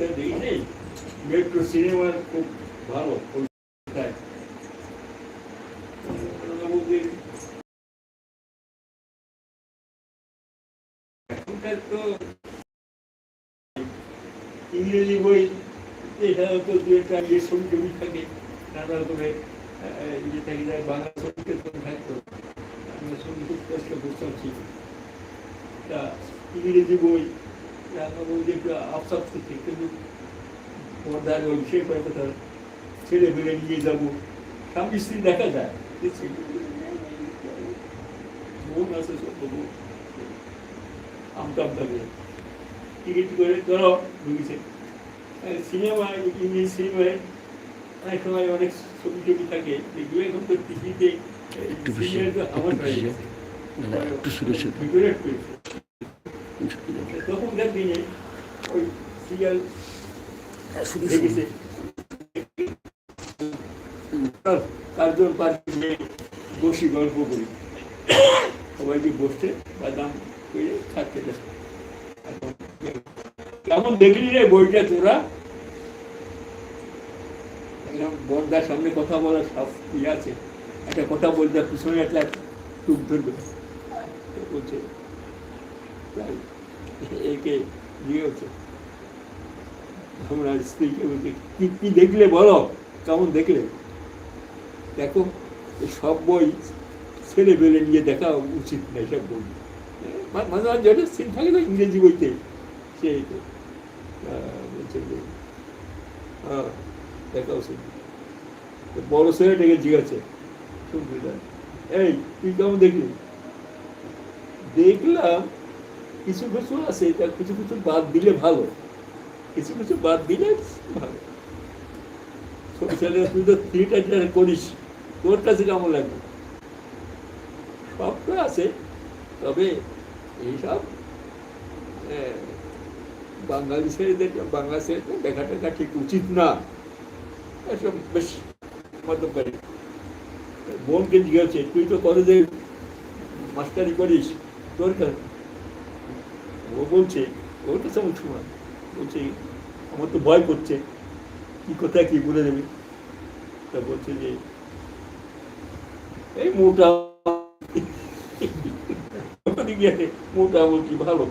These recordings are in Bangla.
ওইটা দেখি নেই মেট্রো সিনেমার খুব ভালো ইংরেজি বই এছাড়াও তো দু একটা ইয়ে ছবি টবি থাকে, নানা রকমের ইয়ে যায় বাংলা ছবিতে তো থাকতো আমরা ছবি খুব বুঝতে পারছি তা ইংরেজি বই থেকে কিন্তু ওই কথা ছেলে মেয়ে নিয়ে যাব স্বামী স্ত্রী দেখা যায় বোন আছে সব বোন আমটাম টিকিট করে ধরো ঢুকেছে সিনেমা ইংলিশ সিনেমায় অনেক সময় অনেক ছবি টবি থাকে যেগুলো এখন তো টিভিতে আমার। ভিতরে পেয়েছে তখনকার দিনে বসি গল্প করি সবাইকে বসতে বাদাম করে খাচ্ছে কেমন দেখলি রে বইটা তোরা বর্দার সামনে কথা বলার সব ইয়ে আছে একটা কথা বলতে পিছনে একটা টুক ধরবে বলছে একে দিয়ে হচ্ছে। আমরা স্ত্রীকে বলছি কি কি দেখলে বলো? কেমন দেখলে? দেখো সব বই ছেলে বেলে নিয়ে দেখা উচিত না এসব বই। মা- মাঝে মাঝে একটা সিন থাকে না ইংরেজি বইতে? সে আহ, বলছে হ্যাঁ দেখা উচিত বড় ছেলেটাকে জিজ্ঞাসা শুনবি এই তুই কেমন দেখলি? দেখলাম কিছু কিছু আছে তার কিছু কিছু বাদ দিলে ভালো। কিছু কিছু বাদ দিলে ভালো। তুই তো থিয়েটার করিস। তোর কাছে কেমন লাগবে? সব তো আছে। তবে এইসব বাঙালি ছেলেদের, বাংলা ছেলেদের দেখা টেখা ঠিক উচিত না। এসব বেশ মতলব করে বোনকে জিজ্ঞাসা তুই তো কলেজে মাস্টারি করিস, তোর কাছে ও বলছে ওর কাছে আমি শোনা বলছে, আমার তো ভয় করছে। কি কোথায় কি বলে দেবে? তা বলছে যে, এই মোটা মোটামুটি ভালো।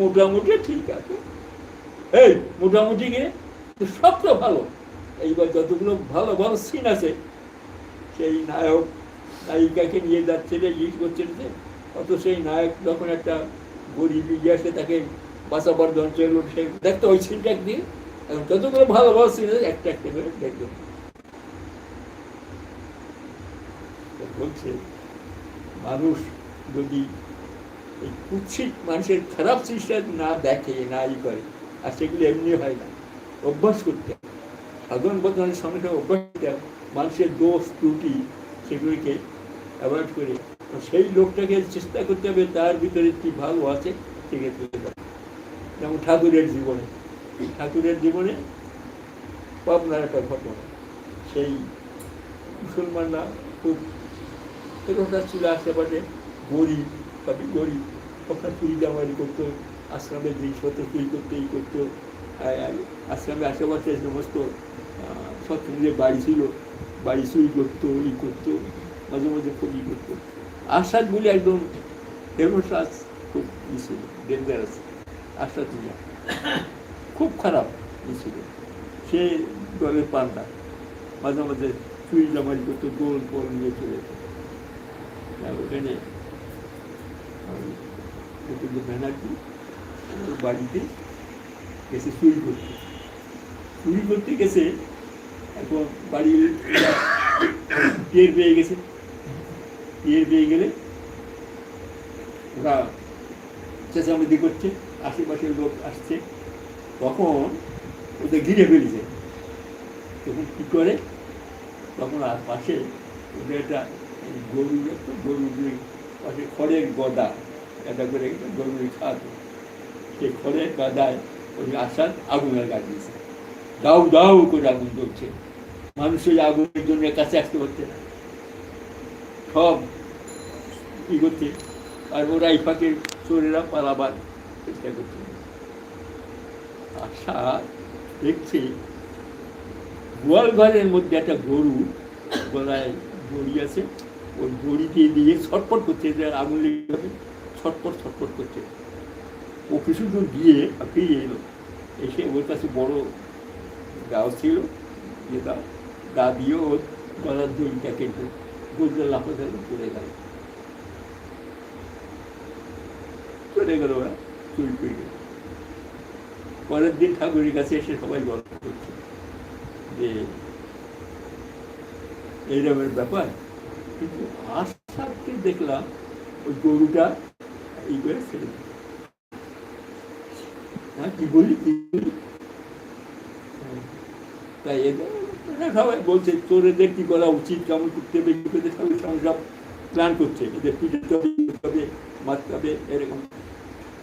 মোটামুটি ঠিক আছে। এই মোটামুটি গিয়ে সব তো ভালো। এইবার যতগুলো ভালো ভালো সিন আছে, সেই নায়ক, নায়িকাকে নিয়ে যাচ্ছে রে ইট করছে অত সেই নায়ক যখন একটা তাকে বাঁচাবার যন্ত্রের সে ওই যতগুলো ভালো ভালো সিন একটা একটা করে বলছে, মানুষ যদি এই মানুষের খারাপ চেষ্টা না দেখে, না ই করে, আর সেগুলো এমনি হয় না, অভ্যাস করতে হবে। সাধারণ বদনের সঙ্গে সঙ্গে অভ্যাস করতে হবে। মানুষের দোষ, ত্রুটি সেগুলিকে অ্যাভয়েড করে সেই লোকটাকে চেষ্টা করতে হবে, তার ভিতরে কি ভালো আছে সেকে তুলে যেমন ঠাকুরের জীবনে। ঠাকুরের জীবনে পাবনার একটা ঘটনা। সেই মুসলমানরা খুব এরকমটা ছিল আশেপাশে গরিব সবই গরিব ওখানে চুরি জামারি করতো আশ্রমের জিনিসপত্র চুরি করতো, এই করতো আশ্রমের আশেপাশে সমস্ত সৎসঙ্গের বাড়ি ছিল, বাড়ি চুরি করতো ই করতো, মাঝে মাঝে খুব ই করতো। আশাদ বলে একদম ফেমাস খুব ই ছিল ডেঞ্জারাস আশাদ খুব খারাপ ই ছিল সে দলের পান্ডা মাঝে মাঝে চুরি জামারি করতো গোল পোল নিয়ে চলে ওখানে ব্যানার্জি ওর বাড়িতে গেছে চুরি করতে চুরি করতে গেছে এখন বাড়ির টের পেয়ে গেছে টের পেয়ে গেলে ওরা চেঁচামেচি করছে, আশেপাশের লোক আসছে। তখন ওদের ঘিরে ফেলেছে। তখন কী করে? তখন আর পাশে ওদের একটা গরু একটা গরুর পাশে খড়ের গদা, একটা করে গরুর খাওয়াতো সেই খড়ের গাদায় ওই আসার আগুন লাগিয়েছে দাউ দাউ করে আগুন জ্বলছে। মানুষ ওই আগুনের জন্য কাছে আসতে পারছে না। সব ই আর ওরা এই ফাঁকে চোরেরা পালাবার চেষ্টা করছে। আশা দেখছি গোয়াল ঘরের মধ্যে একটা গরু গলায় দড়ি আছে। ওই দড়ি দিয়ে ছটপট করছে, যে আগুন লেগে যাবে ছটপট ছটপট করছে। ও কিছু দূর গিয়ে ফিরে এলো। এসে ওর কাছে বড় গাও ছিল, যে দাও গা দিয়ে ওর গলার দড়িটা কেটে গরুটা লাফাতে চলে গেল। চলে গেল ওরা চুরি করে পরের দিন ঠাকুরের কাছে এসে সবাই গল্প করছে যে, এইরকমের ব্যাপার। কিন্তু আস্তে দেখলাম ওই গরুটা এই করে ছেড়ে। হ্যাঁ কি বলি কি বলি? তাই এদের সবাই বলছে তোর এদের কি করা উচিত? কেমন করতে হবে? কি করতে সবাই সব প্ল্যান করছে। এদের ই করতে মারতে হবে, এরকম।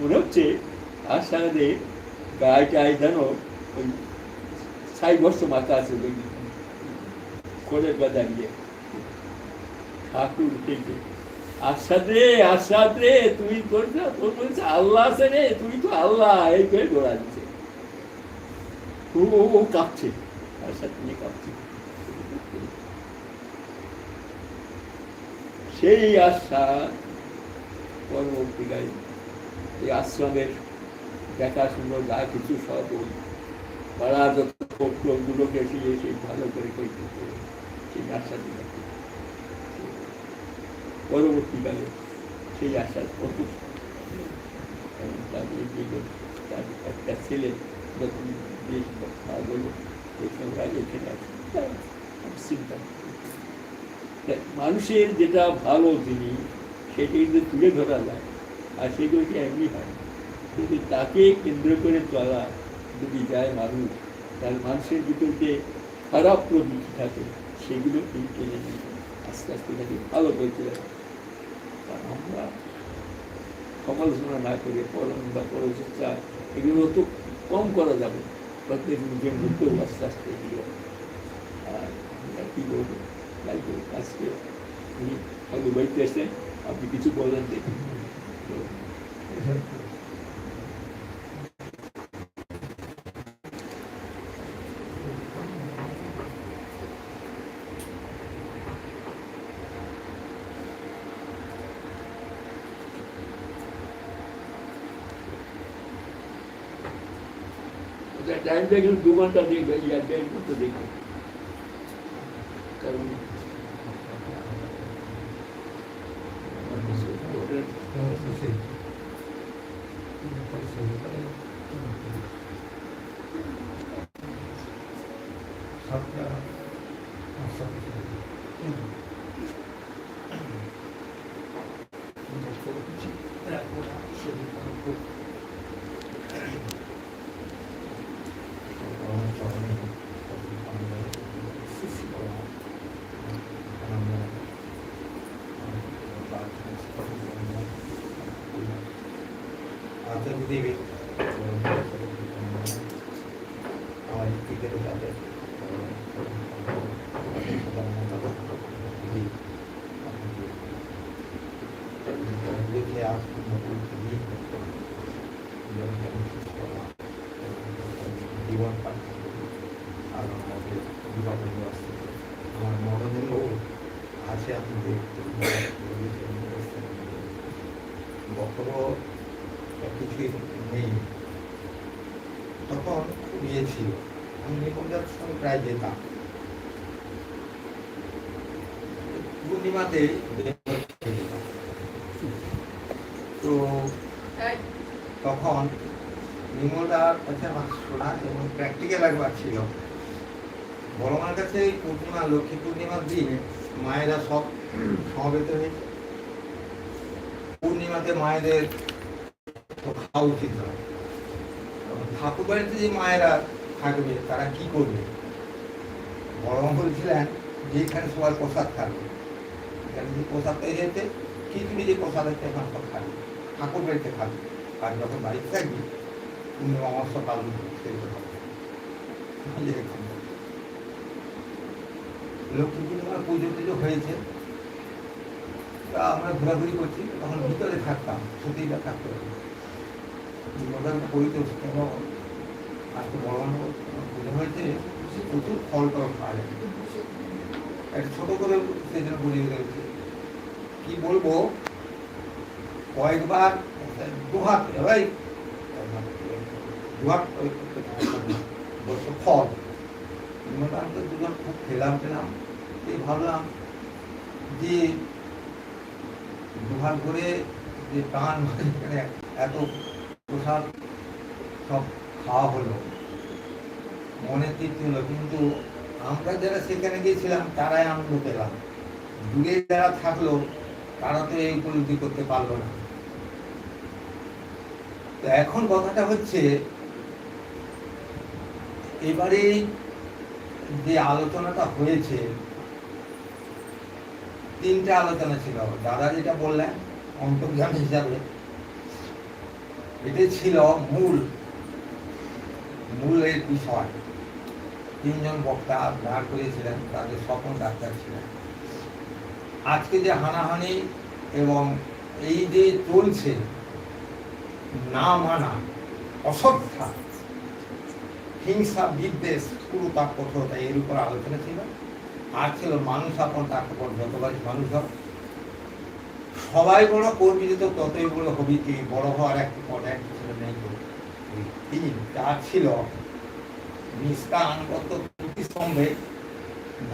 মনে হচ্ছে আশারে গায়ে টায়ে যেন ওই সাই বর্ষ মাথা আছে ওই করে দাঁড়িয়ে ঠাকুর থেকে আসাদ রে আসাদ রে তুই তোর তোর বলছে আল্লাহ আছে রে, তুই তো আল্লাহ এই করে দৌড়া দিচ্ছে। ও ও কাঁপছে আসাদ নিয়ে কাঁপছে। সেই আশা পরবর্তীকালে এই আশ্রমের দেখাশুনো যা কিছু সব ওই পাড়া যত লোকগুলোকে এসে এসে ভালো করে সেই আশা দিল পরবর্তীকালে সেই আশা কত তাদের দিকে তার একটা ছেলে যখন বেশ খাওয়া গেল তাই মানুষের যেটা ভালো জিনিস, সেটা কিন্তু তুলে ধরা যায় আর সেগুলো কি এমনি হয়। কিন্তু তাকে কেন্দ্র করে চলা যদি যায় মানুষ, তার মানুষের ভিতর যে খারাপ প্রবৃত্তি থাকে, সেগুলো কিন্তু আস্তে আস্তে তাকে ভালো করে চলে আমরা সমালোচনা না করে পরনিন্দা পরচর্চা এগুলো তো কম করা যাবে প্রত্যেক নিজের মধ্যেও আস্তে আস্তে এগিয়ে। আর কি বলব? তাই আজকে উনি হয়তো বাড়িতে আপনি কিছু বলেন দেখুন তো, টাইম দেখলে দু ঘণ্টা দেখবে ইয়ার দেড় ঘণ্টা দেখবে কারণ আচ্ছা দিদি আমার ক্রিকেট তাদের দেখে আসুন নতুন জীবন আর আমাদের বিভাগ আসছে আমার মরণেরও আছে আপনি দেখতে বক্তব্য কিছুই নেই তখন খুব ইয়ে ছিল আমি নিকুঞ্জার সঙ্গে প্রায় যেতাম। পূর্ণিমাতে তো তখন নিমলদার কাছে আমার শোনা এবং প্র্যাকটিক্যাল একবার ছিল। বড় মার কাছে পূর্ণিমা লক্ষ্মী পূর্ণিমার দিন মায়েরা সব সমবেত হয়েছে পূর্ণিমাতে মায়েদের খাওয়া উচিত নয় ঠাকুর বাড়িতে যে মায়েরা থাকবে, তারা কি করবে? বড় মা বলছিলেন যে এখানে সবার প্রসাদ থাকবে। এখানে যে প্রসাদ তৈরি হয়েছে খিচুড়ি যে প্রসাদ হচ্ছে এখানে সব থাকবে। ঠাকুর বাড়িতে থাকবে। আর যখন বাড়িতে থাকবি, তুমি অমাবস্য পালন হবে এরকম। লক্ষ্মী পূর্ণিমার পুজো টুজো হয়েছে। তা আমরা ঘোরাঘুরি করছি, তখন ভিতরে থাকতাম সতীরা থাকতে। হবে পরিতোষ এবং আজকে বড় মানুষ হয়েছে প্রচুর ফল টল খাওয়া একটা ছোট করে সেই বুঝিয়ে দিয়েছে কি বলব? কয়েকবার দুহাত ভাই। দুহাত ফল। মোটামুটি তো খুব খেলাম পেলাম এই ভাবলাম যে দুহাত করে যে প্রাণ এত প্রসাদ সব খাওয়া হলো। মনে তৃপ্তি হলো, কিন্তু আমরা যারা সেখানে গিয়েছিলাম, তারাই আনন্দ পেলাম দূরে যারা থাকল, তারা তো এই উপলব্ধি করতে পারল না। তো এখন কথাটা হচ্ছে, এবারে যে আলোচনাটা হয়েছে, তিনটা আলোচনা ছিল। দাদা যেটা বললেন অন্তর্জ্ঞান হিসাবে এটাই ছিল মূল মূলের বিষয়। তিনজন বক্তা দাঁড় করিয়েছিলেন, তাদের সকল ডাক্তার ছিলেন। আজকে যে হানাহানি এবং এই যে চলছে, না মানা অশ্রদ্ধা হিংসা, বিদ্বেষ পুরোতা কঠোরতা এর উপর আলোচনা ছিল। আর ছিল মানুষ আপন তাকে পর যতবার মানুষ হোক। সবাই বড় কর্মী তো ততই বড় হবি বড় হওয়ার একটি পদ একটি ছেলে নেই। তিন চার ছিল নিষ্ঠা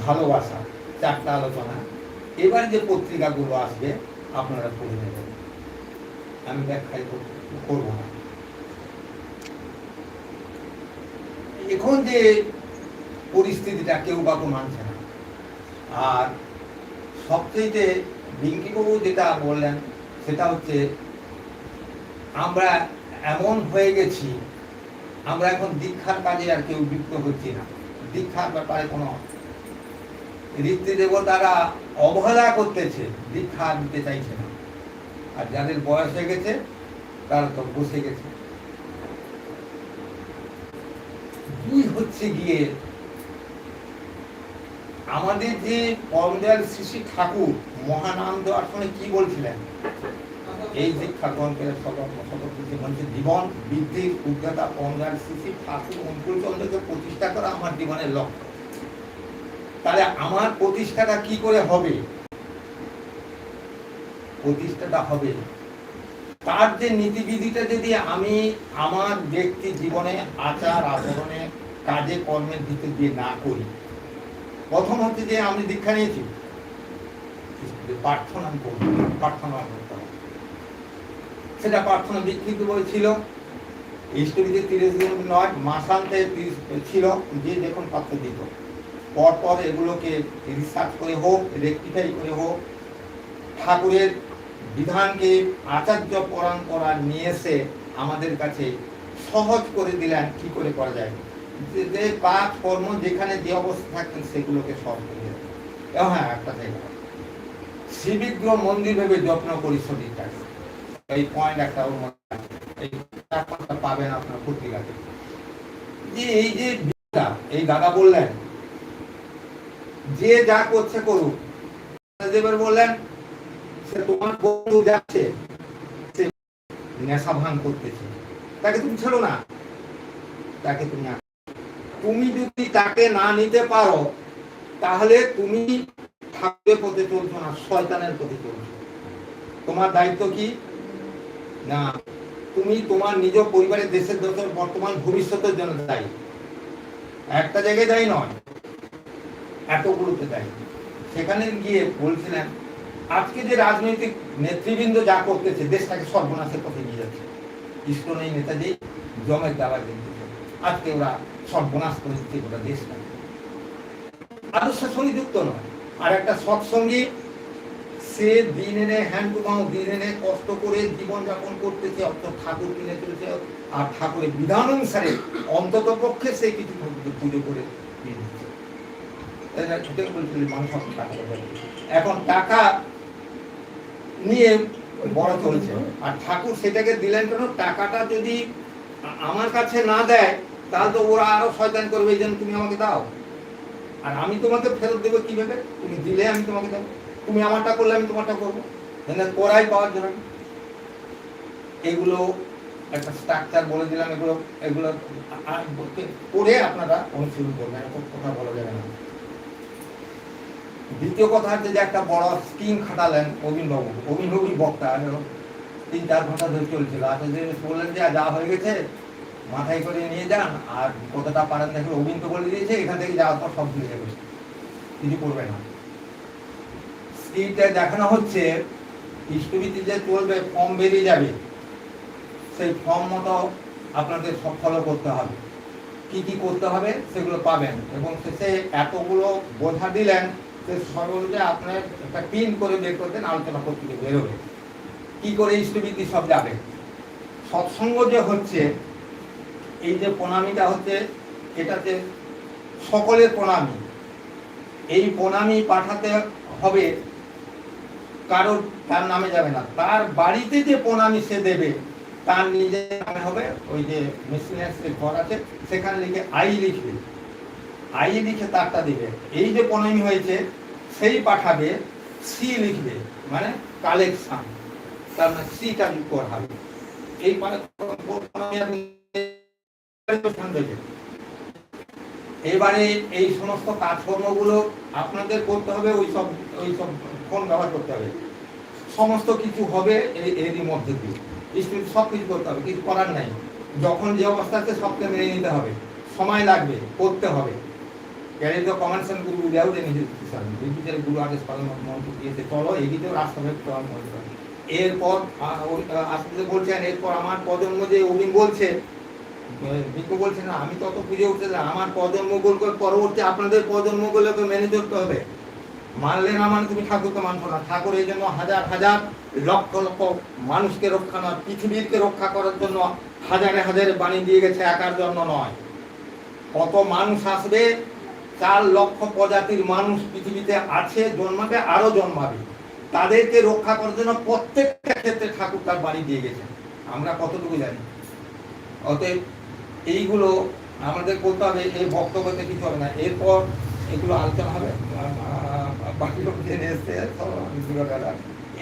ভালোবাসা, চারটা আলোচনা। এবার যে পত্রিকাগুলো আসবে, আপনারা পড়ে নেবেন। আমি ব্যাখ্যাই কর- করব না। এখন যে পরিস্থিতিটা কেউ কাউকে মানছে না। আর সবচেয়ে বিঙ্কিবাবু যেটা বললেন, সেটা হচ্ছে আমরা এমন হয়ে গেছি, আমরা এখন দীক্ষার কাজে আর কেউ যুক্ত হচ্ছি না। দীক্ষার ব্যাপারে কোনো রীতি দেবতারা অবহেলা করতেছে, দীক্ষা দিতে চাইছে না। আর যাদের বয়স হয়ে গেছে, তারা তো বসে গেছে। দুই হচ্ছে গিয়ে, আমাদের যে পরমদয়াল শ্রী ঠাকুর মহানন্দ আসলে কি বলছিলেন? এই দীক্ষা গ্রহণ করে মধ্যে জীবন বৃদ্ধির উদ্যোগতা পরমদয়াল শ্রী ঠাকুর অনুকূল চন্দ্রকে প্রতিষ্ঠা করা আমার জীবনের লক্ষ্য। তাহলে আমার প্রতিষ্ঠাটা কি করে হবে? প্রতিষ্ঠাটা হবে তার যে নীতিবিধিটা যদি আমি আমার ব্যক্তি জীবনে, আচার আচরণে, কাজে কর্মের ভিতর দিয়ে না করি, প্রথম হচ্ছে যে আমি দীক্ষা নিয়েছি। প্রার্থনা করব, প্রার্থনা করতে হবে সেটা প্রার্থনা বিকৃত বই ছিল। হিস্টোরিতে তিরিশ দিন নয় মাসান্তে ছিল। যে দেখুন পাত্র দিত পরপর এগুলোকে রিসার্চ করে হোক রেকটিফাই করে হোক, ঠাকুরের বিধানকে আচার্য পরাণ করা নিয়ে এসে আমাদের কাছে সহজ করে দিলেন, কি করে করা যায়? যে যে কর্ম, যেখানে যে অবস্থা থাকতেন সেগুলোকে সহজ করে হ্যাঁ একটা জায়গা। শ্রীবিগ্রহ মন্দির ভেবে যত্ন করি সঠিকটাকে এই পয়েন্ট একটা ওর মধ্যে আছে। এই পাঁচটা পাবেন আপনার পত্রিকাতে। যে এই যে বিদ্যা, এই দাদা বললেন যে যা করছে করুক দেবের বললেন সে তোমার বন্ধু যাচ্ছে সে নেশা ভাঙ করতেছে। তাকে তুমি ছেড়ো না। তাকে তুমি তুমি যদি তাকে না নিতে পারো তাহলে তুমি ঠাকুরের পথে চলছো না শয়তানের পথে চলছো। তোমার দায়িত্ব কি? না, তুমি তোমার নিজ পরিবারের দেশের দেশের বর্তমান ভবিষ্যতের জন্য দায়ী। একটা জায়গায় দায়ী নয়, এতগুলোতে দায়ী। সেখানে গিয়ে বলছিলেন, আজকে যে রাজনৈতিক নেতৃবৃন্দ যা করতেছে, দেশটাকে সর্বনাশের পথে নিয়ে যাচ্ছে। ইস্কন এই নেতাজি, জমের দাবা দিতেছে আজকে ওরা সর্বনাশ করে দিচ্ছে গোটা দেশটা আদর্শের সঙ্গে যুক্ত নয়, আর একটা সৎসঙ্গী সে দিন এনে হ্যান্ড টু মাউথ, দিন এনে কষ্ট করে জীবনযাপন করতেছে অত ঠাকুর কিনে চলেছে আর ঠাকুরের বিধান অনুসারে অন্তত পক্ষে সেই কিছু পুজো করে এখন টাকা নিয়ে বড় চলছে আর ঠাকুর সেটাকে দিলেন কেন? টাকাটা যদি আমার কাছে না দেয়, তাহলে তো ওরা আরও শয়তান করবে জন্য তুমি আমাকে দাও। আর আমি তোমাকে ফেরত দেবো কীভাবে? তুমি দিলে আমি তোমাকে দেবো। তুমি আমারটা করলে, আমি তোমারটা করব। করাই পাওয়ার জন্য। এগুলো একটা স্ট্রাকচার বলে দিলাম, এগুলো এগুলো করে আপনারা অনুশীলন করবেন এরকম কথা বলা যাবে না। দ্বিতীয় কথা হচ্ছে যে একটা বড় স্কিম খাটালেন অবিনবাবু অবিনবাবুই বক্তা তিন, চার ঘণ্টা ধরে চলছিল। আচ্ছা যে বললেন যে যা হয়ে গেছে, মাথায় করে নিয়ে যান। আর কতটা পারেন দেখে অবিন তো বলে দিয়েছে, এখান থেকে যাওয়ার পর সব ভুলে যাবে কিছু করবে না। স্কিমটা দেখানো হচ্ছে ইষ্টবিধি যে চলবে, ফর্ম বেরিয়ে যাবে। সেই ফর্ম মতো আপনাদের সব ফলো করতে হবে। কি কি করতে হবে সেগুলো পাবেন এবং শেষে এতগুলো বোঝা দিলেন সে সর্বদা আপনার একটা পিন করে বের করতেন আলোচনা করতে বেরোবে। কি করে ইষ্টবিধি সব যাবে? সৎসঙ্গ যে হচ্ছে, এই যে প্রণামীটা হচ্ছে এটাতে সকলের প্রণামী। এই প্রণামী পাঠাতে হবে কারোর তার নামে যাবে না। তার বাড়িতে যে প্রণামী সে দেবে, তার নিজের নামে হবে ওই যে মেশিনের ঘর আছে, সেখানে লিখে আই লিখবে। আই লিখে তারটা দিবে। এই যে প্রণামী হয়েছে, সেই পাঠাবে সি লিখবে মানে কালেকশন তার মানে সিটা হবে এই আপনি এবারে এই সমস্ত কাজকর্মগুলো আপনাদের করতে হবে, ওই সব ওই সব ফোন ব্যবহার করতে হবে? সমস্ত কিছু হবে এই এরই মধ্যে দিয়ে। স্টুডেন্ট সব কিছু করতে হবে, কিছু করার নাই। যখন যে অবস্থা আছে, সবকে মেনে নিতে হবে। সময় লাগবে, করতে হবে। Carry the commands and guru without any hesitation বিদ্যুতের গুরু আদেশ পালন মন্ত্র দিয়েছে, চলো এদিকেও রাস্তা ভেদ করার মন্ত্র এরপর, আ- ওই- আসতে বলছেন, এরপর আমার প্রজন্ম যে অভিন বলছে বিজ্ঞ বলছে না, আমি তত পুজো উঠতে আমার প্রজন্মগুলোকে পরবর্তী আপনাদের প্রজন্মগুলোকে মেনে চলতে হবে। মানলে না মানে তুমি ঠাকুরকে মানছো না। ঠাকুর এই জন্য হাজার হাজার লক্ষ লক্ষ মানুষকে রক্ষা নয়, পৃথিবীকে রক্ষা করার জন্য হাজারে হাজারে বাণী দিয়ে গেছে, একার জন্য নয়। কত মানুষ আসবে, চার লক্ষ প্রজাতির মানুষ পৃথিবীতে আছে, জন্মাবে, আরও জন্মাবে। তাদেরকে রক্ষা করার জন্য প্রত্যেকটা ক্ষেত্রে ঠাকুর তার বাড়ি দিয়ে গেছেন আমরা কতটুকু জানি? অতএব এইগুলো আমাদের করতে হবে, এই বক্তব্যতে কিছু হবে না। এরপর এগুলো আহ, বাকি লোক জেনে এসছে সব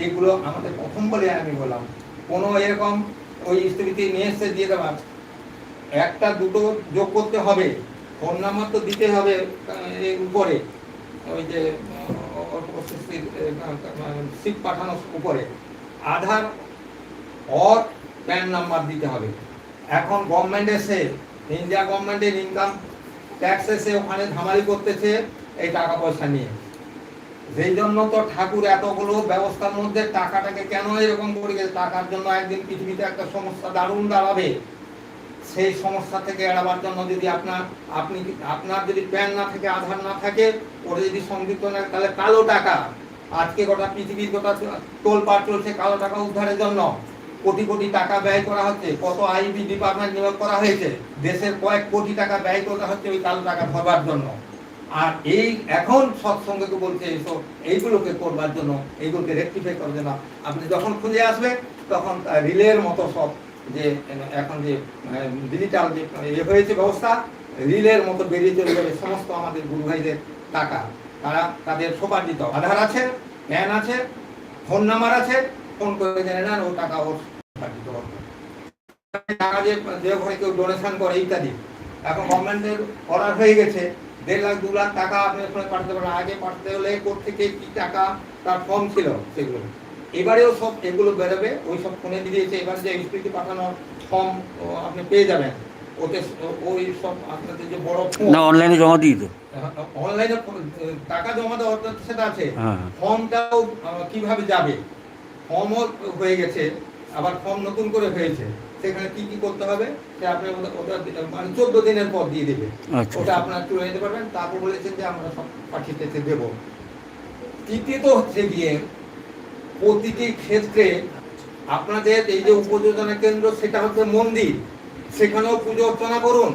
এগুলো আমাদের প্রথম বলে আমি বললাম। কোনো এরকম ওই স্থিতি নিয়ে এসছে দিয়ে দেওয়ার একটা দুটো যোগ করতে হবে। ফোন নাম্বার তো দিতে হবে এর উপরে। ওই যে সিট পাঠানোর উপরে। আধার অর প্যান নাম্বার দিতে হবে। এখন গভর্নমেন্ট এসে ইন্ডিয়া গভর্নমেন্টের ইনকাম ট্যাক্স এসে ওখানে ধামালি করতেছে এই টাকা পয়সা নিয়ে। সেই জন্য তো ঠাকুর এতগুলো ব্যবস্থার মধ্যে টাকাটাকে কেন এরকম করে গেছে? টাকার জন্য একদিন পৃথিবীতে একটা সমস্যা দারুণ দাঁড়াবে। সেই সমস্যা থেকে এড়াবার জন্য যদি আপনার, আপনি, আপনার যদি প্যান না থাকে, আধার না থাকে ওটা যদি সংযুক্ত না তাহলে কালো টাকা। আজকে গোটা পৃথিবীর গোটা টোল পার চলছে কালো টাকা উদ্ধারের জন্য। কোটি কোটি টাকা ব্যয় করা হচ্ছে, কত আইবি ডিপার্টমেন্ট নিয়োগ করা হয়েছে, দেশের কয়েক কোটি টাকা ব্যয় করা হচ্ছে ওই কালো টাকা ধরবার জন্য আর এই এখন সৎসঙ্গকে বলছে এইসব এইগুলোকে করবার জন্য, এইগুলোকে রেক্টিফাই করার জন্য আপনি যখন খুঁজে আসবে, তখন রিলের মতো সব যে, এখন যে ডিজিটাল যে ইয়ে হয়েছে ব্যবস্থা, রিলের মতো বেরিয়ে চলে যাবে সমস্ত আমাদের গুরু ভাইদের টাকা তারা তাদের সোপার্জিত আধার আছে প্যান আছে, ফোন নাম্বার আছে, ফোন করে জেনে নেন, ও টাকা ওর। টাকা যে যে কেউ ডোনেশন করে ইত্যাদি। এখন গভর্নমেন্টের অর্ডার হয়ে গেছে দেড় লাখ দু লাখ টাকা আপনি ওখানে পাঠাতে পারেন। আগে পাঠাতে হলে থেকে কি টাকা তার ফর্ম ছিল সেগুলো। এবারেও সব এগুলো বেরোবে ওই সব ফোনে দিয়েছে। এবার যে পাঠানোর ফর্ম আপনি পেয়ে যাবেন। ওতে ওই সব আপনাদের যে বড় না অনলাইনে জমা তো অনলাইনে টাকা জমা দেওয়া সেটা আছে। হ্যাঁ। ফর্মটাও কীভাবে যাবে? ফর্মও হয়ে গেছে আবার ফর্ম নতুন করে হয়েছে। সেখানে কি কি করতে হবে? সে আপনি ওটা- মানে চোদ্দ দিনের পর দিয়ে দেবে। আচ্ছা। ওটা আপনার তুলে নিতে পারবেন। তারপর বলেছেন যে আমরা সব পাঠিয়ে দেব। তৃতীয়ত হচ্ছে গিয়ে প্রতিটি ক্ষেত্রে আপনাদের এই যে উপযোজনা কেন্দ্র সেটা হচ্ছে মন্দির। সেখানেও পুজো অর্চনা করুন।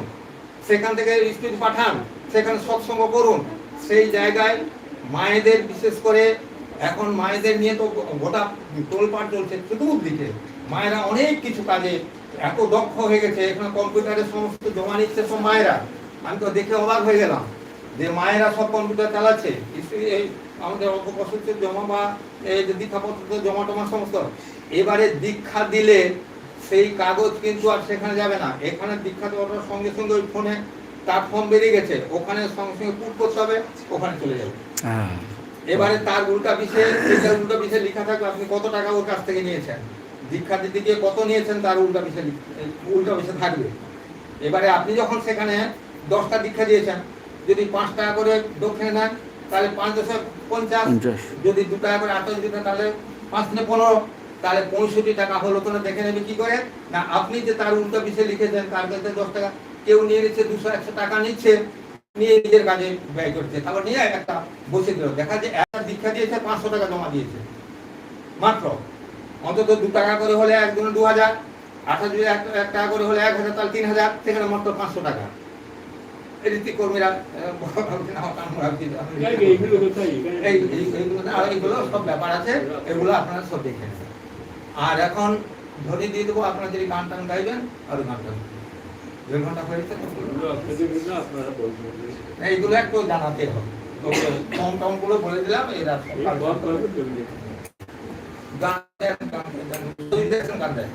সেখান থেকে স্পিচ পাঠান। সেখানে সৎসঙ্গ করুন। সেই জায়গায় মায়েদের বিশেষ করে এখন মায়েদের নিয়ে তো গোটা তোলপাড় চলছে চতুর্দিকে। মায়েরা অনেক কিছু কাজে এত দক্ষ হয়ে গেছে এখানে কম্পিউটারে সমস্ত জমা নিচ্ছে সব মায়েরা। আমি তো দেখে অবাক হয়ে গেলাম যে মায়েরা সব কম্পিউটার চালাচ্ছে। এই আমাদের অল্প কষ্ট জমা বা এই যে দীক্ষাপত্র জমা টমা সমস্ত। এবারে দীক্ষা দিলে সেই কাগজ কিন্তু আর সেখানে যাবে না। এখানে দীক্ষা দেওয়ার সঙ্গে সঙ্গে ওই ফোনে তার ফর্ম বেরিয়ে গেছে। ওখানে সঙ্গে সঙ্গে পুট করতে হবে ওখানে চলে যাবে। হ্যাঁ। এবারে তার উল্টা পিছে সেটা উল্টা পিছে লেখা থাকবে আপনি কত টাকা ওর কাছ থেকে নিয়েছেন? দীক্ষা দিতে গিয়ে কত নিয়েছেন তার উল্টা পিছে লিখ- উল্টা পিছে থাকবে। এবারে আপনি যখন সেখানে দশটা দীক্ষা দিয়েছেন যদি পাঁচ টাকা করে দক্ষিণে নেন তাহলে পাঁচ দশে পঞ্চাশ। যদি দু টাকা করে আঠাশ দিতেন তাহলে পাঁচ দিনে পনেরো। তাহলে পঁয়ষট্টি টাকা হলো তো দেখে নেবে কি করে? না আপনি যে তার উল্টা পিছিয়ে লিখেছেন তার কাছে দশ টাকা কেউ নিয়ে নিচ্ছে দুশো একশো টাকা নিচ্ছে নিয়ে নিজের কাজে ব্যয় করছে। তারপর নিয়ে একটা বসে দিল। দেখা যায় একটা দীক্ষা দিয়েছে পাঁচশো টাকা জমা দিয়েছে। মাত্র। অন্তত দু টাকা করে হলে একজনে দু হাজার, আঠাশ যদি এক টাকা করে হলে এক হাজার, তাহলে তিন হাজার, সেখানে মাত্র পাঁচশো টাকা। এই এই- সব দেখে আর এখন ধরে দিয়ে দেবো, আপনারা যদি গান টান গাইবেন, আর গান টান দেড় ঘণ্টা বলবেন এইগুলো একটু জানাতে হবে। কম টমগুলো বলে দিলাম, এরা সব এই কাজ বল করবে। করবে চলবে গান দেন,